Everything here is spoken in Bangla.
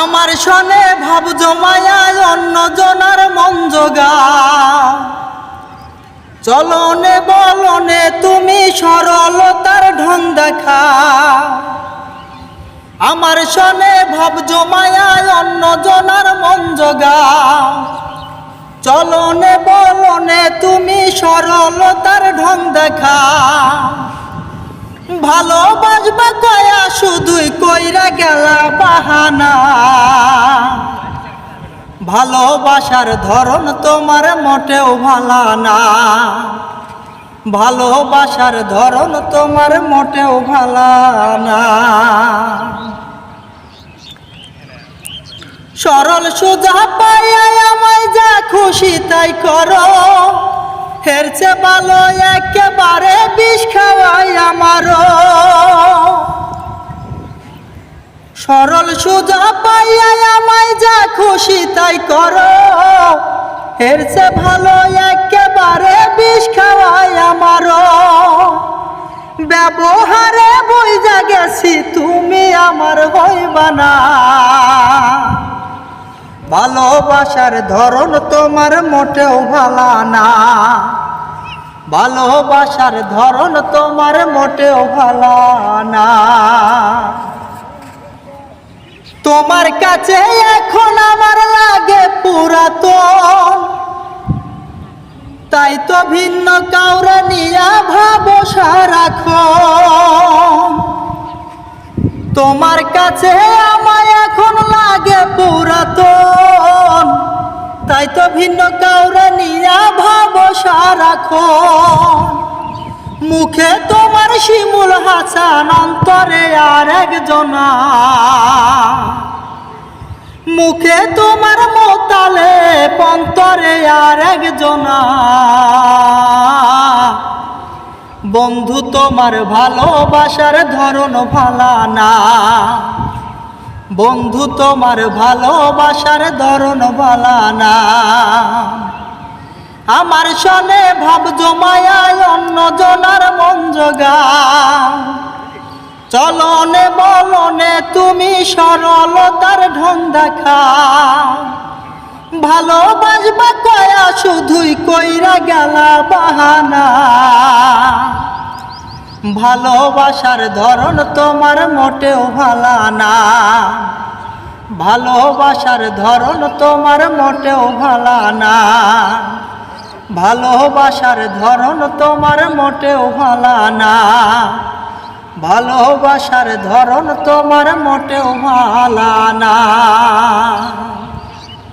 আমার সনে ভাব জমায়ায় অন্য জনার মন জোগা। চলনে বলনে তুমি সরলতার ঢং দেখা। আমার সনে ভাব জমায়ায় অন্য জনার মন জোগা। চলনে বলনে তুমি সরলতার ঢং দেখা। ভালোবাসবা কইরা গেলা বাহানা। ভালোবাসার ধরন তোমার মোটেও ভালা না। ভালোবাসার ধরন তোমার মোটেও ভালা না। সরল সোজা পাইয়া আমায় যা খুশি তাই করো। হেরছে ভালো একেবারে বিষ খাওয়াই আমারও। সরল সোজা পাইয়া আমায় যা খুশি তাই করো। হেরছে ভালো একেবারে বিষ খাওয়াই আমারও। ব্যবহারে বইজা গেছি তুমি আমার হইবা না। ভালোবাসার ধরন তোমার মোটেও ভালা না। ভালোবাসার ধরন তোমার মোটেও ভালা না। তোমার কাছে এখন আমার লাগে পুরাতন। তাই তো ভিন্ন কাউরে নিয়া ভাবো সারাক্ষণ। তোমার কাছে আমায় এখন লাগে পুরাতন। তাই তো ভিন্ন কাউরে নিয়া ভাবো সারাক্ষণ। মুখে তোমার শিমুল হাসান, অন্তরে আর একজনা মুখে তোমার মোতালে পন্তরে আর একজনা বন্ধু তোমার ভালোবাসার ধরন ভালা না। বন্ধু তোমার ভালোবাসার ধরন ভালা না। আমার সনে ভাব জমায়ায় অন্য জনার মন জোগা চলনে তুমি সরলতার ঢং দেখা। ভালোবাসবা কয়া শুধুই কইরা গেলা বাহানা। ভালোবাসার ধরন তোমার মোটেও ভালা না। ভালোবাসার ধরন তোমার মোটেও ভালা না। ভালোবাসার ধরন তোমার মোটেও ভালা না। ভালোবাসার ধরন তোমার মোটেও ভালা না।